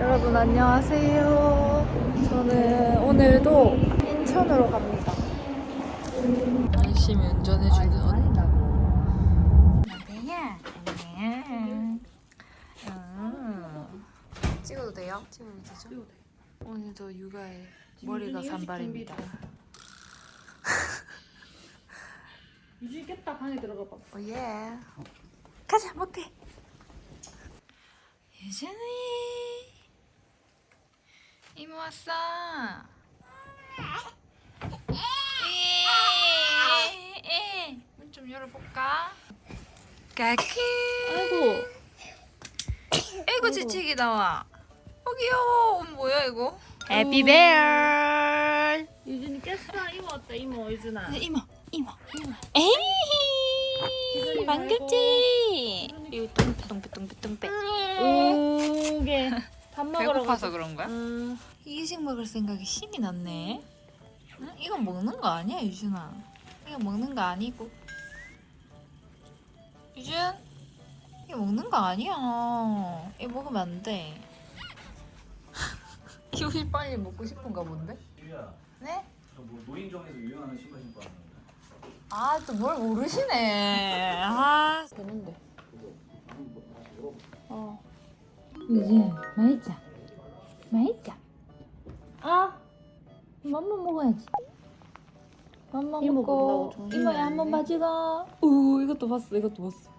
여러분 안녕하세요. 저는 오늘도 인천으로 갑니다. 열심히 운전해주는 언니. 음. 찍어도 돼요? 찍어도 되죠? 오늘도 육아에 머리가 산발입니다. 유진 깼다 방에 들어가 봐. 오예. 가자 못해. 유진이 이모 왔어. 문 좀 열어볼까? 까키. 아이고. 아이고 지치기 나와. 어 귀여워. 어, 뭐야 이거? 해피 베어. 유진이 깼어. 이모 왔다 이모 유진아. 이모 이모 이모. 에이 반갑지. 똥배 똥배. 오게 밥 먹으러 배고파서 그런 거야? 음. 이식 먹을 생각이 신이 났네. 응? 이건 먹는 거 아니야, 유준아. 이거 먹는 거 아니고. 유준, 이거 먹는 거 아니야. 이거 먹으면 안 돼. 기훈이 빨리 먹고 싶은가 본데? 유야, 네? 저뭐 노인정에서 유행하는 신발 신고 왔는데 아, 또 뭘 모르시네. 아, 되는데. 어. 유준, 맛있자. 맛있자. 아, 맘만 먹어야지. 맘만 이모 먹고 정신이 이모야 한번 봐주고. 오, 이것도 봤어, 이것도 봤어.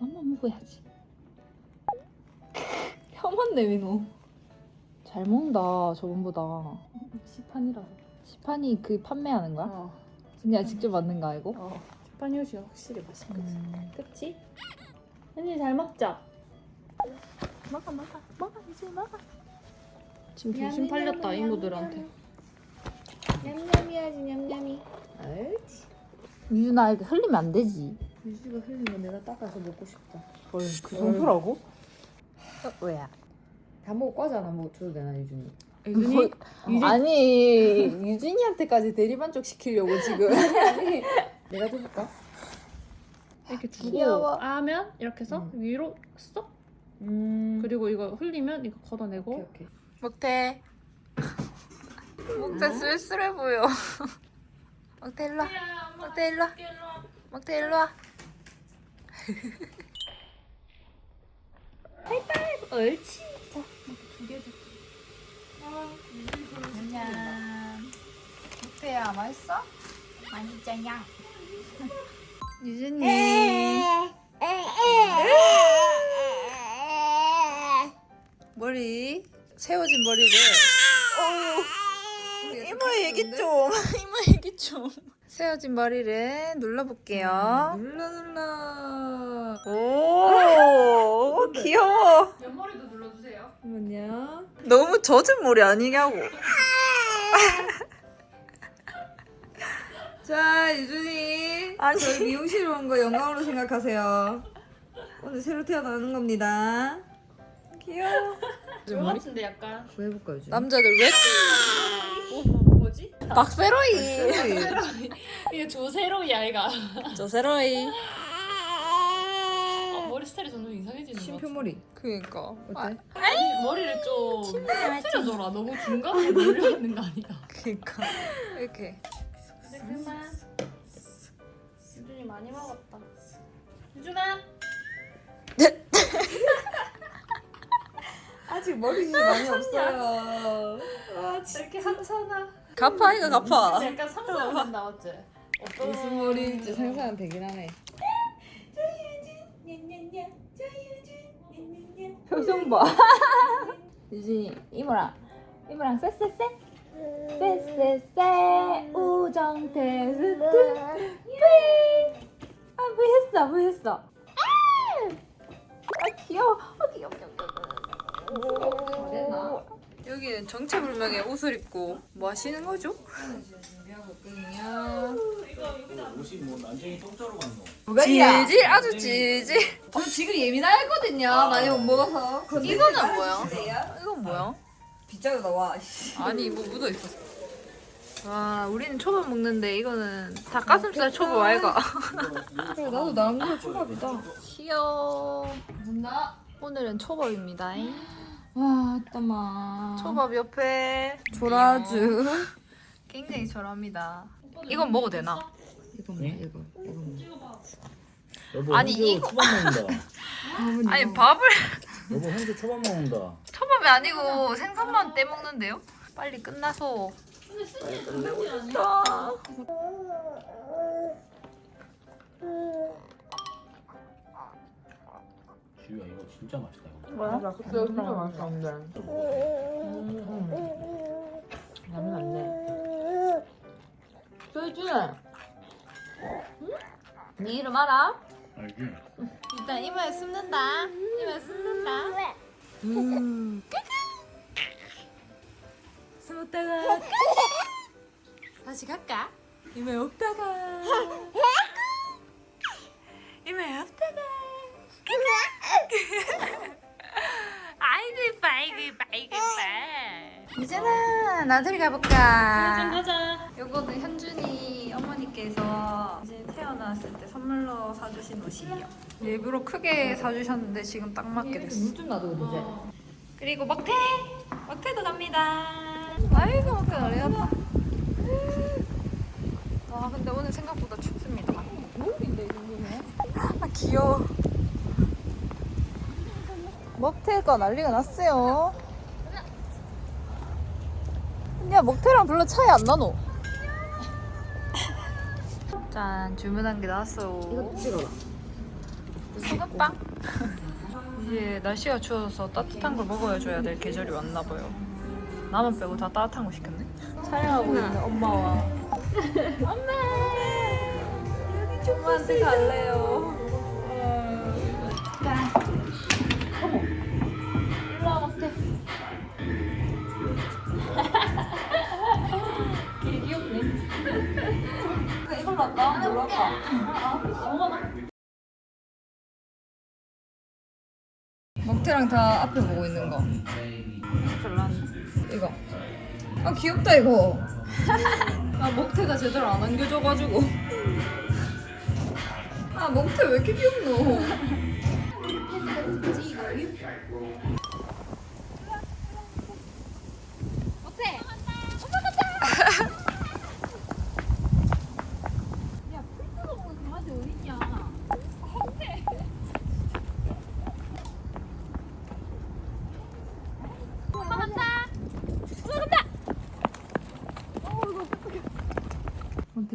맘만 먹어야지. 혐한 내민호. 잘 먹는다, 저번보다. 시판이라서. 시판이 그 판매하는 거야? 어. 진짜 직접 만든 거 아니고? 어. 시판 요시 확실히 맛있거든. 음. 그치? 유진이 잘 먹자. 먹어, 먹어, 먹어, 이제 먹어. 지금 정신 팔렸다 이모들한테. 냠냠이야지, 냠냠이. 옳지. 유준아, 이렇게 흘리면 안 되지. 유진이가 흘리면 내가 닦아서 먹고 싶다. 헐, 그 정도라고? 어, 왜야? 다 먹고 과자 하나 뭐 줘도 되나 유준이? 유진이 뭐, 유진- 아니 유진이한테까지 대리만족 시키려고 지금 내가 줘볼까? 이렇게 두고 귀여워. 하면 이렇게 해서 음. 위로 쏙 음. 그리고 이거 흘리면 이거 걷어내고 오케이 오케이. 먹태 먹태 쓸쓸해 보여 먹태 일로와 먹태 일로와 먹태 일로와 옳지. 안녕 먹태야 맛있어? 맛있잖아 유진이 세워진 머리를 어우 이모 얘기 좀 이모 얘기 좀 세워진 머리를 눌러볼게요 눌러 눌러. 오 귀여워 옆머리도 눌러주세요. 잠깐만요. 너무 젖은 머리 아니냐고 자 유준이. 아니. 저희 미용실 온 거 영광으로 생각하세요. 오늘 새로 태어나는 겁니다. 귀여워 저 같은데 약간 뭐 해볼까 유준? 남자들 왜 뭐지? 박세로이 이게 조세로이 아이가. 저 세로이 어, 머리 스타일이 점점 이상해지는 것 같아. 심표머리. 그니까 어때? 아니, 머리를 좀 틀어줘라. 너무 중간에 몰려있는 거 아니야? 그니까 이렇게 근데 그만. 유준이 많이 먹었다. 유준아. 아직 머리숱이 많이 없어요. 아 이렇게 항산화. 갚아 이거 갚아 약간 상상은 나왔지? 어떤 무슨 머리인지 상상은 되긴 하네. 표정 봐. 유진이 이모랑 이모랑 쎄쎄쎄? 쎄쎄쎄 우정 테스트 아뭐 했어 뭐 했어. 아, 아 귀여워 여기는 정체불명의 옷을 입고 뭐 하시는 거죠? 준비하고 있거든요. 옷이 뭐 난쟁이 똥자루 같노 뭐가야? 질질 아주 질질 저 지금 예민하거든요. 많이 못 먹어서. 이거는 뭐야? 이건 뭐야? 빗자루 나와. 아니 뭐 묻어 있었어. 와 우리는 초밥 먹는데 이거는 닭가슴살 초밥 아이가. 그래 나도 나름대로 초밥이다. 귀여워. 됐나? 오늘은 초밥입니다. 와, 따마. 초밥 옆에 조라주. 굉장히 저랍니다. 이건 먹어도 되나? 이거 네? 뭐, 이거, 이거 뭐. 여보 아니, 이거- 초밥 먹는다. 아니 밥을 여보 현주 초밥 먹는다. 초밥이 아니고 생선만 떼 먹는데요? 빨리 끝나서 지우야 이거 진짜 맛있다. 이거. 뭐야? 그때 진짜 맛있었는데. 남이 났네. 소주야. 네 이름 알아? 알지? 일단 이마에 숨는다. 이마에 숨는다. 음. 숨었다가 다시 갈까? 이마 없다가 이마에 없다가. 아이고 이뻐 아이고 이뻐 아이고 이뻐. 이제는 나들이 가볼까? 가자. 요거는 현준이 어머니께서 이제 태어났을 때 선물로 사주신 옷이에요. 일부러 크게 사주셨는데 지금 딱 맞게 됐어. 물좀 놔두고 되지? 그리고 먹태! 먹태도 갑니다. 아이고 먹태 난리났다. 와 근데 오늘 생각보다 춥습니다. 겨울인데 이 정도면? 아 귀여워. 먹태가 난리가 났어요. 야 먹태랑 별로 차이 안 나노. 짠 주문한 게 나왔어. 이거 찍어라. 소금빵. 이제 날씨가 추워서 따뜻한 걸 먹어줘야 될 계절이 왔나 봐요. 나만 빼고 다 따뜻한 거 시켰네. 촬영하고 있는 엄마와 엄마 여기 엄마한테 갈래요. 먹태랑 다 앞에 보고 있는 거. 별로 안. 이거. 아 귀엽다 이거. 아 먹태가 제대로 안 안겨져가지고. 아 먹태 왜 이렇게 귀엽노?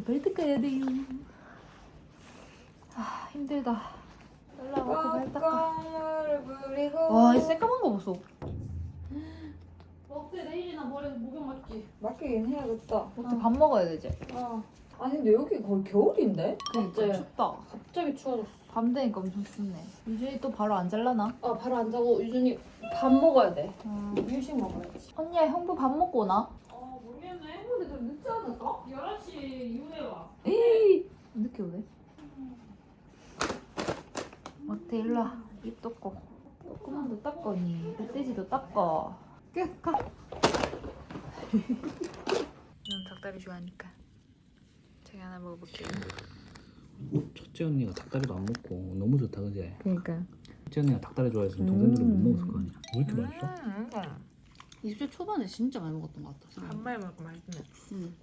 벨트 까야 돼요. 아 힘들다. 올라가고 발 닦아. 을 부리고. 와, 이 새까만 거 보소. 먹태 내일이나 모레 목욕 맞지? 맡기긴 해야겠다. 먹태 밥 먹어야 되지. 아. 아니 근데 여기 거의 겨울인데? 그러니까 맞지? 춥다. 갑자기 추워졌어. 밤 되니까 엄청 춥네. 유준이 또 바로 안 잘라나? 아 바로 안 자고 유준이 밥 먹어야 돼. 음. 일식 먹어야지. 언니야 형도 밥 먹고 오나? 아 모르겠네. 근데 좀 늦지 않을까? 11시 이후에 와. 에이 늦게 오네. 먹태 일로 와. 입 닦고. 조그만도 닦거니. 멧돼지도 닦어. 끝 가. 난 닭다리 좋아하니까. 제가 하나 먹어볼게요. 첫째 언니가 닭다리도 안 먹고 너무 좋다 그지? 그러니까. 첫째 언니가 닭다리 좋아했으면 동생들은 못 먹었을 거 아니야. 왜 이렇게 맛있어? 음, 이거 20대 초반에 진짜 많이 먹었던 것 같아. 한 마리 먹고 맛있네. 응.